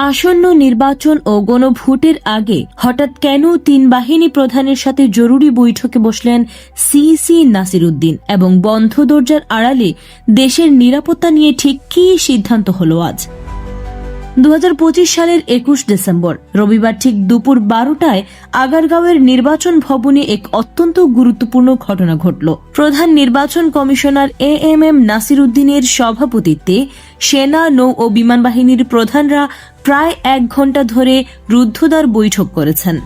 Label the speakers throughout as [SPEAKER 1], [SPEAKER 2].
[SPEAKER 1] আসন্ন নির্বাচন ও গণভোটের আগে হঠাৎ কেন তিন বাহিনী প্রধানের সাথে জরুরি বৈঠকে বসলেন সি সি নাসির উদ্দিন এবং বন্ধ দরজার আড়ালে দেশের নিরাপত্তা নিয়ে ঠিক কী সিদ্ধান্ত হলো আজ? দু হাজার পঁচিশ সালের একুশ ডিসেম্বর। রবিবার ঠিক দুপুর বারোটায় আগারগাঁওয়ের নির্বাচন ভবনে এক অত্যন্ত গুরুত্বপূর্ণ ঘটনা ঘটল। প্রধান নির্বাচন commissioner A M M Nasir উদ্দিনের সভাপতিত্বে সেনা, নৌ ও বিমান বাহিনীর প্রধানরা প্রায় এক ঘণ্টা ধরে রুদ্ধদ্বার বৈঠক করেছেন।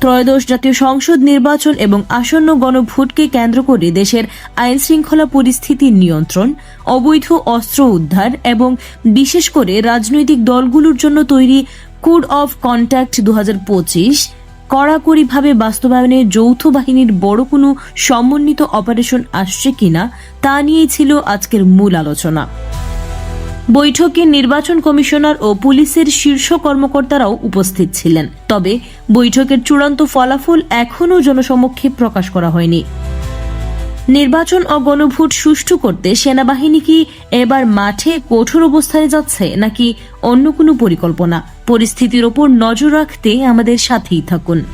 [SPEAKER 1] ত্রয়োদশ জাতীয় সংসদ নির্বাচন এবং আসন্ন গণভোটকে কেন্দ্র করে দেশের আইন শৃঙ্খলা পরিস্থিতির নিয়ন্ত্রণ, অবৈধ অস্ত্র উদ্ধার এবং বিশেষ করে রাজনৈতিক দলগুলোর জন্য তৈরি কোড অফ কন্ট্যাক্ট দু হাজার পঁচিশ, কড়াকড়িভাবে বাস্তবায়নে যৌথ বাহিনীর বড় কোনো সমন্বিত অপারেশন আসছে কিনা তা নিয়েই ছিল আজকের মূল আলোচনা। বৈঠকে নির্বাচন কমিশনার ও পুলিশের শীর্ষ কর্মকর্তারাও উপস্থিত ছিলেন। তবে বৈঠকের চূড়ান্ত ফলাফল এখনও জনসমক্ষে প্রকাশ করা হয়নি। নির্বাচন ও গণভোট সুষ্ঠু করতে সেনাবাহিনী কি এবার মাঠে কঠোর অবস্থানে যাচ্ছে নাকি অন্য কোনো পরিকল্পনা? পরিস্থিতির ওপর নজর রাখতে আমাদের সাথেই থাকুন।